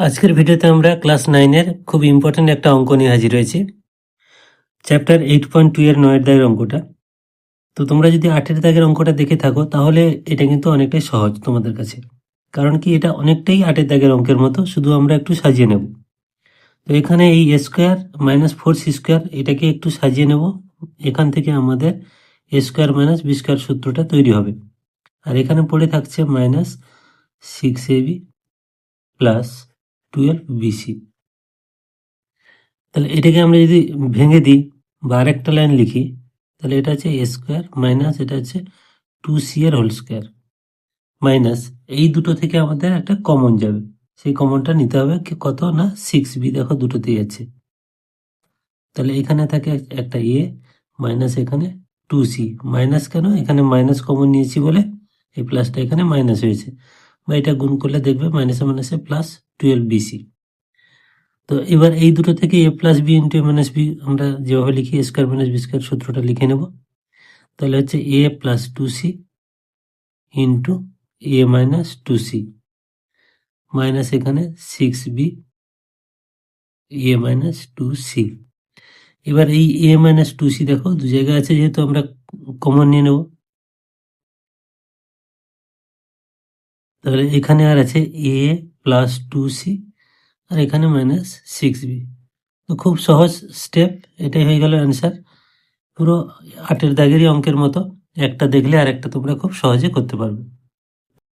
আজকের ভিডিওতে আমরা ক্লাস নাইনের খুব ইম্পর্টেন্ট একটা অঙ্ক নিয়ে হাজির হয়েছি। চ্যাপ্টার এইট পয়েন্ট টু এর নয়ের দাগের অঙ্কটা। তো তোমরা যদি আটের দাগের অঙ্কটা দেখে থাকো, তাহলে এটা কিন্তু অনেকটাই সহজ তোমাদের কাছে। কারণ কি, এটা অনেকটাই আটের দাগের অঙ্কের মতো, শুধু আমরা একটু সাজিয়ে নেব। তো এখানে এই square minus four C square এটাকে একটু সাজিয়ে নেব। এখান থেকে আমাদের A square minus B square সূত্রটা তৈরি হবে। আর এখানে পড়ে থাকছে minus six A B plus twelve BC তাহলে এটাকে আমরা যদি ভেঙে দিই বা আরেকটা লাইন লিখি, তাহলে এটা হচ্ছে এ স্কোয়ার মাইনাস এটা হচ্ছে টু সি এর হোল স্কোয়ার মাইনাস এই দুটো থেকে আমাদের একটা কমন যাবে। সেই কমনটা নিতে হবে কত না সিক্স বি দেখো দুটোতেই আছে। তাহলে এখানে থাকে একটা এ মাইনাস এখানে টু সি মাইনাস কেন? এখানে মাইনাস কমন নিয়েছি বলে এই প্লাসটা এখানে মাইনাস হয়েছে। বা এটা গুণ করলে দেখবে মাইনাসে মাইনাসে প্লাস টুয়েলভ বিসি তো এবার এই দুটো থেকে A plus B into minus B আমরা যেভাবে লিখি A square minus B square সূত্রটা লিখে নেব। তাহলে হচ্ছে A plus two C into A minus two C minus এখানে six B A minus two C এবার এই এ মাইনাস টু সি দেখো, দু জায়গায় আছে যেহেতু আমরা কমন নিয়ে নেব। তাহলে এখানে আর আছে এ প্লাস টু সি আর এখানে মাইনাস সিক্স বি তো খুব সহজ স্টেপ এটাই হয়ে গেল অ্যান্সার পুরো আটের দাগেরই অঙ্কের মতো, একটা দেখলে আর একটা তোমরা খুব সহজে করতে পারবে।